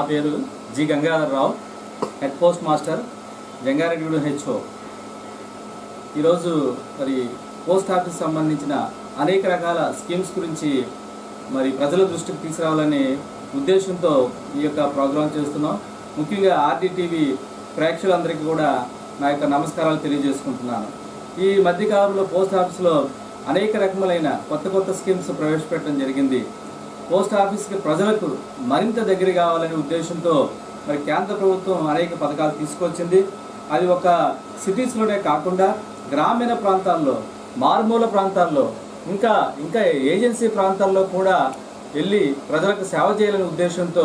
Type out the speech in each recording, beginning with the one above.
నా పేరు G Gangadhararao head post master Jangareddy HO ఈరోజు మరి పోస్ట్ ఆఫీస్ సంబంధించిన అనేక రకాల స్కీమ్స్ గురించి మరి ప్రజల దృష్టికి తీసుకురావాలనే ఉద్దేశంతో ఈ యొక్క ప్రోగ్రాం చేస్తున్నాం. ముఖ్యంగా ఆర్డీటీవీ ప్రేక్షకులందరికీ కూడా నా యొక్క నమస్కారాలు తెలియజేసుకుంటున్నాను. ఈ మధ్యకాలంలో పోస్ట్ ఆఫీస్లో అనేక రకములైన కొత్త కొత్త స్కీమ్స్ ప్రవేశపెట్టడం జరిగింది. పోస్ట్ ఆఫీస్కి ప్రజలకు మరింత దగ్గర కావాలనే ఉద్దేశంతో మరి కేంద్ర ప్రభుత్వం అనేక పథకాలు తీసుకొచ్చింది. అది ఒక సిటీస్లోనే కాకుండా గ్రామీణ ప్రాంతాల్లో మారుమూల ప్రాంతాల్లో ఇంకా ఇంకా ఏజెన్సీ ప్రాంతాల్లో కూడా వెళ్ళి ప్రజలకు సేవ చేయాలనే ఉద్దేశంతో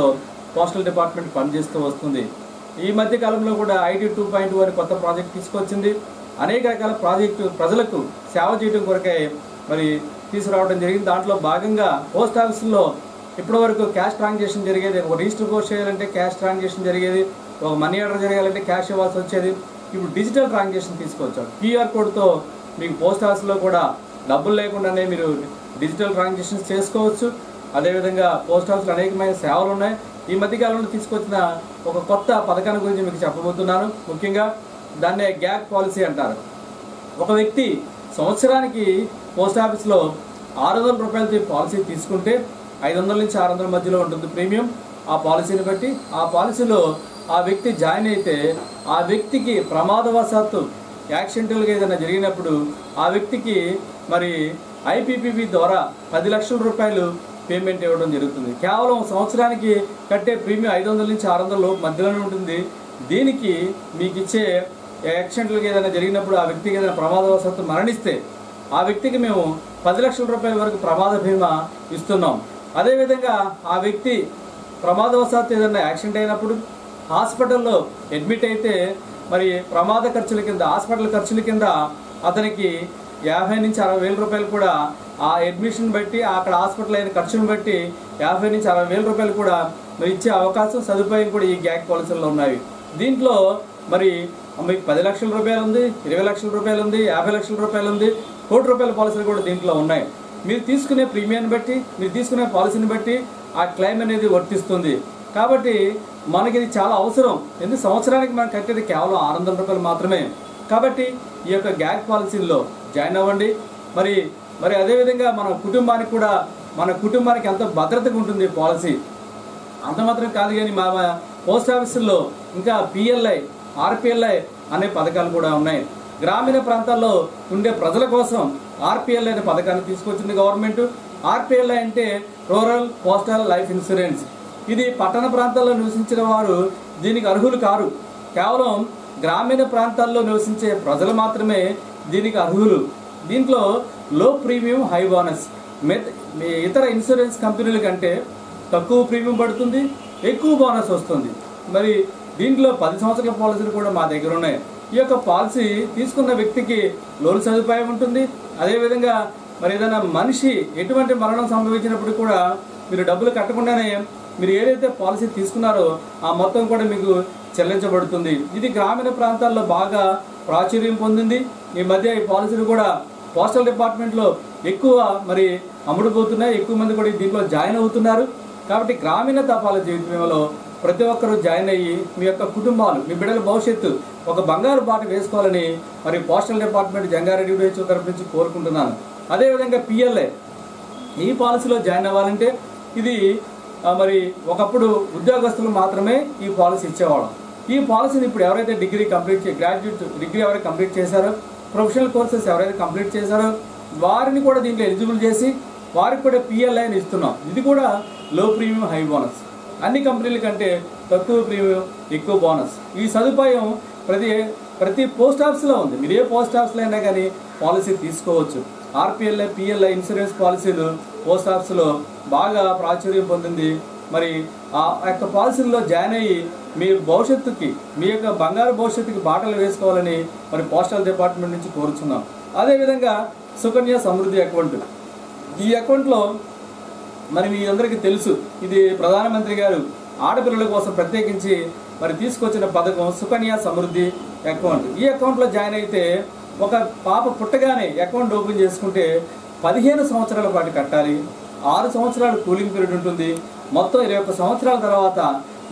పోస్టల్ డిపార్ట్మెంట్ పనిచేస్తూ వస్తుంది. ఈ మధ్య కాలంలో కూడా ఐటీ టూ పాయింట్ అనే కొత్త ప్రాజెక్ట్ తీసుకొచ్చింది. అనేక రకాల ప్రాజెక్టు ప్రజలకు సేవ చేయడం కొరకై మరి తీసుకురావడం జరిగింది. దాంట్లో భాగంగా పోస్ట్ ఆఫీసులో ఇప్పటివరకు క్యాష్ ట్రాన్సాక్షన్ జరిగేది. ఒక రిజిస్టర్ పోస్ట్ చేయాలంటే క్యాష్ ట్రాన్సాక్షన్ జరిగేది. ఒక మనీ ఆర్డర్ జరగాలంటే క్యాష్ ఇవ్వాల్సి వచ్చేది. ఇప్పుడు డిజిటల్ ట్రాన్సాక్షన్ తీసుకొచ్చారు క్యూఆర్ కోడ్తో మీకు పోస్ట్ ఆఫీస్లో కూడా డబ్బులు లేకుండానే మీరు డిజిటల్ ట్రాన్సాక్షన్స్ చేసుకోవచ్చు. అదేవిధంగా పోస్ట్ ఆఫీస్లో అనేకమైన సేవలు ఉన్నాయి. ఈ మధ్య కాలంలో తీసుకొచ్చిన ఒక కొత్త పథకాన్ని గురించి మీకు చెప్పబోతున్నాను. ముఖ్యంగా దాన్నే గ్యాప్ పాలసీ అంటారు. ఒక వ్యక్తి సంవత్సరానికి పోస్ట్ ఆఫీస్లో ఆరు వందల రూపాయలతో పాలసీ తీసుకుంటే ఐదు వందల నుంచి ఆరు వందల మధ్యలో ఉంటుంది ప్రీమియం. ఆ పాలసీని బట్టి ఆ పాలసీలో ఆ వ్యక్తి జాయిన్ అయితే ఆ వ్యక్తికి ప్రమాదవశాత్తు యాక్సిడెంటల్గా ఏదైనా జరిగినప్పుడు ఆ వ్యక్తికి మరి ఐపీపీబీ ద్వారా పది లక్షల రూపాయలు పేమెంట్ ఇవ్వడం జరుగుతుంది. కేవలం సంవత్సరానికి కట్టే ప్రీమియం ఐదు వందల నుంచి ఆరు వందల మధ్యలోనే ఉంటుంది. దీనికి మీకు ఇచ్చే యాక్సిడెంట్లకు ఏదైనా జరిగినప్పుడు ఆ వ్యక్తికి ఏదైనా ప్రమాదవశాత్తు మరణిస్తే ఆ వ్యక్తికి మేము పది లక్షల రూపాయల వరకు ప్రమాద బీమా ఇస్తున్నాం. అదేవిధంగా ఆ వ్యక్తి ప్రమాదవశాత్తు ఏదైనా యాక్సిడెంట్ అయినప్పుడు హాస్పిటల్లో అడ్మిట్ అయితే మరి ప్రమాద ఖర్చుల కింద హాస్పిటల్ ఖర్చుల కింద అతనికి యాభై నుంచి అరవై వేల రూపాయలు కూడా ఆ అడ్మిషన్ బట్టి అక్కడ హాస్పిటల్ అయిన ఖర్చును బట్టి యాభై నుంచి అరవై వేల రూపాయలు కూడా మరి ఇచ్చే అవకాశం సదుపాయం కూడా ఈ గ్యాక్ పాలసీలో ఉన్నాయి. దీంట్లో మరి మీకు పది లక్షల రూపాయలు ఉంది ఇరవై లక్షల రూపాయలు ఉంది యాభై లక్షల రూపాయలు ఉంది కోటి రూపాయల పాలసీలు కూడా దీంట్లో ఉన్నాయి. మీరు తీసుకునే ప్రీమియాన్ని బట్టి మీరు తీసుకునే పాలసీని బట్టి ఆ క్లెయిమ్ అనేది వర్తిస్తుంది. కాబట్టి మనకి ఇది చాలా అవసరం. ఎందుకు? సంవత్సరానికి మనం కట్టేది కేవలం ఆరు వందల రూపాయలు మాత్రమే. కాబట్టి ఈ యొక్క గ్యాగ్ పాలసీల్లో జాయిన్ అవ్వండి. మరి మరి అదేవిధంగా మన కుటుంబానికి కూడా మన కుటుంబానికి ఎంతో భద్రతగా ఉంటుంది పాలసీ. అంత మాత్రం కాదు కానీ మా మా పోస్ట్ ఆఫీసుల్లో ఇంకా పిఎల్ఐ ఆర్పిఎల్ఐ అనే పథకాలు కూడా ఉన్నాయి. గ్రామీణ ప్రాంతాల్లో ఉండే ప్రజల కోసం ఆర్పిఎల్ అనే పథకాన్ని తీసుకొచ్చింది గవర్నమెంట్. ఆర్పిఎల్ అంటే రూరల్ పోస్టల్ లైఫ్ ఇన్సూరెన్స్. ఇది పట్టణ ప్రాంతాల్లో నివసించిన వారు దీనికి అర్హులు కారు. కేవలం గ్రామీణ ప్రాంతాల్లో నివసించే ప్రజలు మాత్రమే దీనికి అర్హులు. దీంట్లో లో ప్రీమియం హై బోనస్ మెత్ ఇతర ఇన్సూరెన్స్ కంపెనీల కంటే తక్కువ ప్రీమియం పడుతుంది ఎక్కువ బోనస్ వస్తుంది. మరి దీంట్లో పది సంవత్సరాల పాలసీలు కూడా మా దగ్గర ఉన్నాయి. ఈ యొక్క పాలసీ తీసుకున్న వ్యక్తికి లోన్ సదుపాయం ఉంటుంది. అదేవిధంగా మరి ఏదైనా మనిషి ఎటువంటి మరణం సంభవించినప్పుడు కూడా మీరు డబ్బులు కట్టకుండానే మీరు ఏదైతే పాలసీ తీసుకున్నారో ఆ మొత్తం కూడా మీకు చెల్లించబడుతుంది. ఇది గ్రామీణ ప్రాంతాల్లో బాగా ప్రాచుర్యం పొందింది. ఈ మధ్య ఈ పాలసీలు కూడా పోస్టల్ డిపార్ట్మెంట్లో ఎక్కువ మరి అమ్ముడుపోతున్నాయి. ఎక్కువ మంది కూడా దీంట్లో జాయిన్ అవుతున్నారు. కాబట్టి గ్రామీణ తపాల జీవిత బీమాలో ప్రతి ఒక్కరూ జాయిన్ అయ్యి మీ యొక్క కుటుంబాలు మీ బిడ్డల భవిష్యత్తు ఒక బంగారు బాట వేసుకోవాలని మరి పోస్టల్ డిపార్ట్మెంట్ జంగారెడ్డి విడిహెచ్ఓ తరపు నుంచి కోరుకుంటున్నాను. అదేవిధంగా పిఎల్ఏ ఈ పాలసీలో జాయిన్ అవ్వాలంటే ఇది మరి ఒకప్పుడు ఉద్యోగస్తులు మాత్రమే ఈ పాలసీ ఇచ్చేవాళ్ళం. ఈ పాలసీని ఇప్పుడు ఎవరైతే డిగ్రీ కంప్లీట్ చే గ్రాడ్యుయేట్ డిగ్రీ ఎవరైతే కంప్లీట్ చేశారో ప్రొఫెషనల్ కోర్సెస్ ఎవరైతే కంప్లీట్ చేశారో వారిని కూడా దీంట్లో ఎలిజిబుల్ చేసి వారికి కూడా పిఎల్ఐని ఇస్తున్నాం. ఇది కూడా లో ప్రీమియం హై బోనస్ అన్ని కంపెనీల కంటే తక్కువ ప్రీమియం ఎక్కువ బోనస్. ఈ సదుపాయం ప్రతి ప్రతి పోస్ట్ ఆఫీస్లో ఉంది. మీరు ఏ పోస్ట్ ఆఫీస్లో అయినా కానీ పాలసీ తీసుకోవచ్చు. ఆర్పిఎల్ఐ పిఎల్ఐ ఇన్సూరెన్స్ పాలసీలు పోస్ట్ ఆఫీస్లో బాగా ప్రాచుర్యం పొందింది. మరి ఆ యొక్క పాలసీల్లో జాయిన్ అయ్యి మీ భవిష్యత్తుకి మీ యొక్క బంగారు భవిష్యత్తుకి బాటలు వేసుకోవాలని మరి పోస్టల్ డిపార్ట్మెంట్ నుంచి కోరుచున్నాం. అదేవిధంగా సుకన్య సమృద్ధి అకౌంట్. ఈ అకౌంట్లో మరి మీ అందరికీ తెలుసు ఇది ప్రధానమంత్రి గారు ఆడపిల్లల కోసం ప్రత్యేకించి మరి తీసుకొచ్చిన పథకం సుకన్య సమృద్ధి అకౌంట్. ఈ అకౌంట్లో జాయిన్ అయితే ఒక పాప పుట్టగానే అకౌంట్ ఓపెన్ చేసుకుంటే పదిహేను సంవత్సరాల పాటు కట్టాలి ఆరు సంవత్సరాలు కూలింగ్ పీరియడ్ ఉంటుంది మొత్తం ఇరవై ఒక్క సంవత్సరాల తర్వాత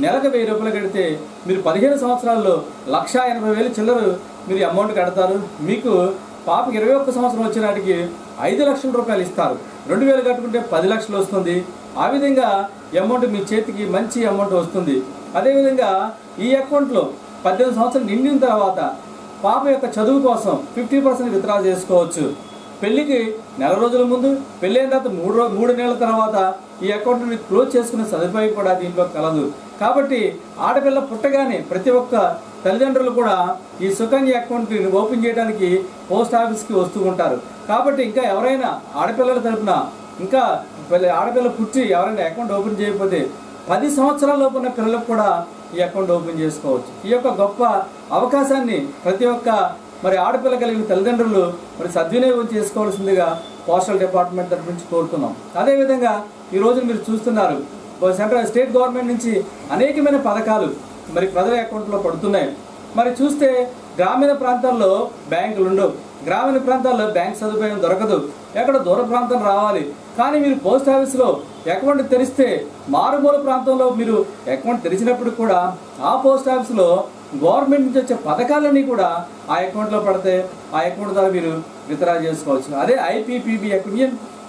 నెలకు వెయ్యి రూపాయలు కడితే మీరు పదిహేను సంవత్సరాల్లో లక్ష ఎనభై వేలు చిల్లరు మీరు అమౌంట్ కడతారు. మీకు పాపకి ఇరవై ఒక్క సంవత్సరం వచ్చినాటికి ఐదు లక్షల రూపాయలు ఇస్తారు. రెండు వేలు కట్టుకుంటే పది లక్షలు వస్తుంది. ఆ విధంగా అమౌంట్ మీ చేతికి మంచి అమౌంట్ వస్తుంది. అదేవిధంగా ఈ అకౌంట్లో పద్దెనిమిది సంవత్సరాలు నిండిన తర్వాత పాప యొక్క చదువు కోసం ఫిఫ్టీ పర్సెంట్ విత్డ్రా చేసుకోవచ్చు. పెళ్ళికి నెల రోజుల ముందు పెళ్ళైన అయిన తర్వాత మూడు రో మూడు నెలల తర్వాత ఈ అకౌంట్ని క్లోజ్ చేసుకునే సదుపాయం కూడా దీంట్లో కలదు. కాబట్టి ఆడపిల్ల పుట్టగానే ప్రతి ఒక్క తల్లిదండ్రులు కూడా ఈ సుకన్య అకౌంట్ని ఓపెన్ చేయడానికి పోస్ట్ ఆఫీస్కి వస్తూ ఉంటారు. కాబట్టి ఇంకా ఎవరైనా ఆడపిల్లల తరఫున ఇంకా ఆడపిల్ల పుట్టి ఎవరైనా అకౌంట్ ఓపెన్ చేయకపోతే పది సంవత్సరాల లోపు ఉన్న పిల్లలకు కూడా ఈ అకౌంట్ ఓపెన్ చేసుకోవచ్చు. ఈ యొక్క గొప్ప అవకాశాన్ని ప్రతి ఒక్క మరి ఆడపిల్ల కలిగిన తల్లిదండ్రులు మరి సద్వినియోగం చేసుకోవాల్సిందిగా పోస్టల్ డిపార్ట్మెంట్ తరఫు నుంచి కోరుతున్నాం. అదేవిధంగా ఈరోజు మీరు చూస్తున్నారు సెంట్రల్ స్టేట్ గవర్నమెంట్ నుంచి అనేకమైన పథకాలు మరి ప్రజల అకౌంట్లో పడుతున్నాయి. మరి చూస్తే గ్రామీణ ప్రాంతాల్లో బ్యాంకులు ఉండవు. గ్రామీణ ప్రాంతాల్లో బ్యాంక్ సదుపాయం దొరకదు. ఎక్కడ దూర ప్రాంతం రావాలి. కానీ మీరు పోస్ట్ ఆఫీస్లో అకౌంట్ తెరిస్తే మారుమూల ప్రాంతంలో మీరు అకౌంట్ తెరిచినప్పుడు కూడా ఆ పోస్ట్ ఆఫీస్లో గవర్నమెంట్ నుంచి వచ్చే పథకాలన్నీ కూడా ఆ అకౌంట్లో పడితే ఆ అకౌంట్ ద్వారా మీరు విత్డ్రా చేసుకోవచ్చు. అదే ఐపీపీబీ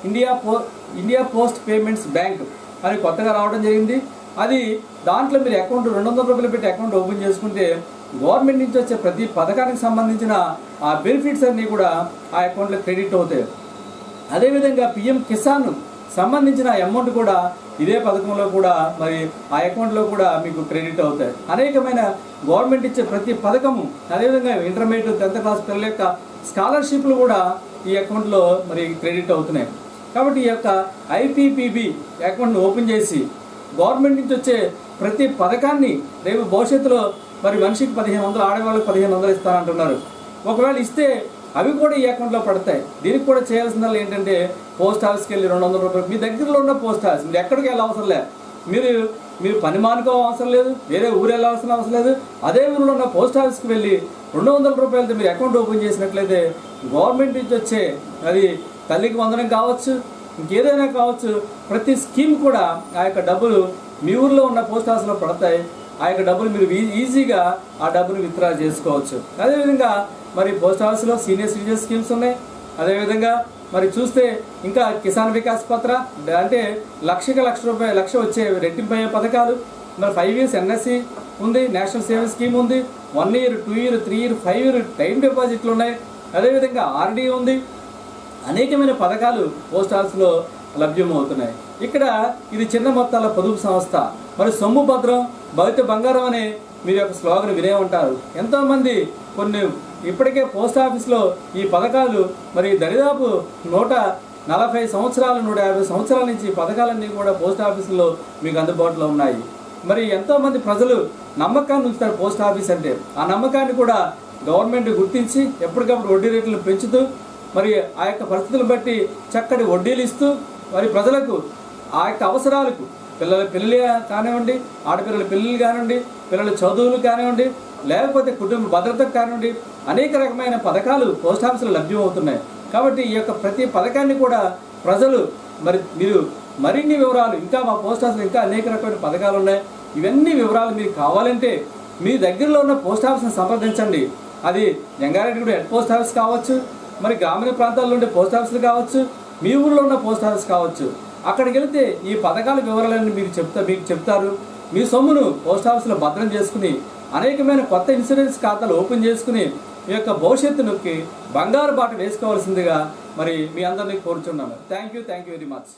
ఇండియా పో ఇండియా పోస్ట్ పేమెంట్స్ బ్యాంక్. అని కొత్తగా రావడం జరిగింది. అది దాంట్లో మీరు అకౌంట్ రెండు వందల రూపాయలు పెట్టి అకౌంట్ ఓపెన్ చేసుకుంటే గవర్నమెంట్ నుంచి వచ్చే ప్రతి పథకానికి సంబంధించిన ఆ బెనిఫిట్స్ అన్నీ కూడా ఆ అకౌంట్లో క్రెడిట్ అవుతాయి. అదేవిధంగా పిఎం కిసాన్ సంబంధించిన అమౌంట్ కూడా ఇదే పథకంలో కూడా మరి ఆ అకౌంట్లో కూడా మీకు క్రెడిట్ అవుతాయి. అనేకమైన గవర్నమెంట్ ఇచ్చే ప్రతి పథకము అదేవిధంగా ఇంటర్మీడియట్ టెన్త్ క్లాస్ పిల్లల యొక్క స్కాలర్షిప్లు కూడా ఈ అకౌంట్లో మరి క్రెడిట్ అవుతున్నాయి. కాబట్టి ఈ యొక్క ఐపీపీబీ అకౌంట్ని ఓపెన్ చేసి గవర్నమెంట్ నుంచి వచ్చే ప్రతి పథకాన్ని రేపు భవిష్యత్తులో మరి మనిషికి పదిహేను వందలు ఆడవాళ్ళకి పదిహేను వందలు ఇస్తానంటున్నారు. ఒకవేళ ఇస్తే అవి కూడా ఈ అకౌంట్లో పడతాయి. దీనికి కూడా చేయాల్సిందల్లా ఏంటంటే పోస్ట్ ఆఫీస్కి వెళ్ళి రెండు వందల రూపాయలు. మీ దగ్గరలో ఉన్న పోస్ట్ ఆఫీస్ మీరు ఎక్కడికి వెళ్ళ అవసరం లేదు. మీరు మీరు పని మానుకో అవసరం లేదు వేరే ఊరు వెళ్ళాల్సిన అవసరం లేదు. అదే ఊరిలో ఉన్న పోస్ట్ ఆఫీస్కి వెళ్ళి రెండు వందల రూపాయలతో మీరు అకౌంట్ ఓపెన్ చేసినట్లయితే గవర్నమెంట్ నుంచి వచ్చే అది తల్లికి వందనం కావచ్చు ఇంకేదైనా కావచ్చు ప్రతి స్కీమ్ కూడా ఆ యొక్క డబ్బులు మీ ఊర్లో ఉన్న పోస్ట్ ఆఫీస్లో పడతాయి. ఆ యొక్క డబ్బులు మీరు ఈజీగా ఆ డబ్బులు విత్డ్రా చేసుకోవచ్చు. అదేవిధంగా మరి పోస్ట్ ఆఫీస్లో సీనియర్ సిటిజన్ స్కీమ్స్ ఉన్నాయి. అదేవిధంగా మరి చూస్తే ఇంకా కిసాన్ వికాస్ పత్ర అంటే లక్షకి లక్ష రూపాయలు లక్ష వచ్చే రెట్టింపు అయ్యే పథకాలు. మరి ఫైవ్ ఇయర్స్ ఎన్ఎస్సి ఉంది నేషనల్ సేవింగ్ స్కీమ్ ఉంది. One year two year three year five year time డిపాజిట్లు ఉన్నాయి. అదేవిధంగా ఆర్డీ ఉంది. అనేకమైన పథకాలు పోస్ట్ ఆఫీస్లో లభ్యమవుతున్నాయి. ఇక్కడ ఇది చిన్న మొత్తాల పొదుపు సంస్థ. మరి సొమ్ము భద్రం భవిత బంగారం అనే మీరు యొక్క స్లోగన్ వినే ఉంటారు. ఎంతోమంది కొన్ని ఇప్పటికే పోస్ట్ ఆఫీస్లో ఈ పథకాలు మరి దరిదాపు నూట నలభై సంవత్సరాలు నూట యాభై సంవత్సరాల నుంచి ఈ పథకాలన్నీ కూడా పోస్ట్ ఆఫీసులో మీకు అందుబాటులో ఉన్నాయి. మరి ఎంతోమంది ప్రజలు నమ్మకాన్ని ఉంచుతారు పోస్ట్ ఆఫీస్ అంటే. ఆ నమ్మకాన్ని కూడా గవర్నమెంట్ గుర్తించి ఎప్పటికప్పుడు వడ్డీ రేట్లను పెంచుతూ మరి ఆ యొక్క పరిస్థితులను బట్టి చక్కటి వడ్డీలు ఇస్తూ మరి ప్రజలకు ఆ యొక్క అవసరాలకు పిల్లల పెళ్ళి కానివ్వండి ఆడపిల్లల పెళ్ళిళ్ళు కానివ్వండి పిల్లల చదువులు కానివ్వండి లేకపోతే కుటుంబ భద్రతకు కానివ్వండి అనేక రకమైన పథకాలు పోస్ట్ ఆఫీసులో లభ్యమవుతున్నాయి. కాబట్టి ఈ యొక్క ప్రతి పథకాన్ని కూడా ప్రజలు మరి మీరు మరిన్ని వివరాలు ఇంకా మా పోస్ట్ ఆఫీస్లో ఇంకా అనేక రకమైన పథకాలు ఉన్నాయి. ఇవన్నీ వివరాలు మీకు కావాలంటే మీ దగ్గరలో ఉన్న పోస్ట్ ఆఫీస్ని సంప్రదించండి. అది జంగారెడ్డి హెడ్ పోస్ట్ ఆఫీస్ కావచ్చు మరి గ్రామీణ ప్రాంతాల్లో ఉండే పోస్ట్ ఆఫీసులు కావచ్చు మీ ఊర్లో ఉన్న పోస్ట్ ఆఫీస్ కావచ్చు అక్కడికి వెళితే ఈ పథకాల వివరాలన్నీ మీరు చెప్తా మీకు చెప్తారు. మీ సొమ్మును పోస్ట్ ఆఫీసులో భద్రం చేసుకుని అనేకమైన కొత్త ఇన్సూరెన్స్ ఖాతాలు ఓపెన్ చేసుకుని మీ యొక్క భవిష్యత్తుకి బంగారు బాట వేసుకోవాల్సిందిగా మరి మీ అందరినీ కోరుచున్నాను. Thank you thank you very much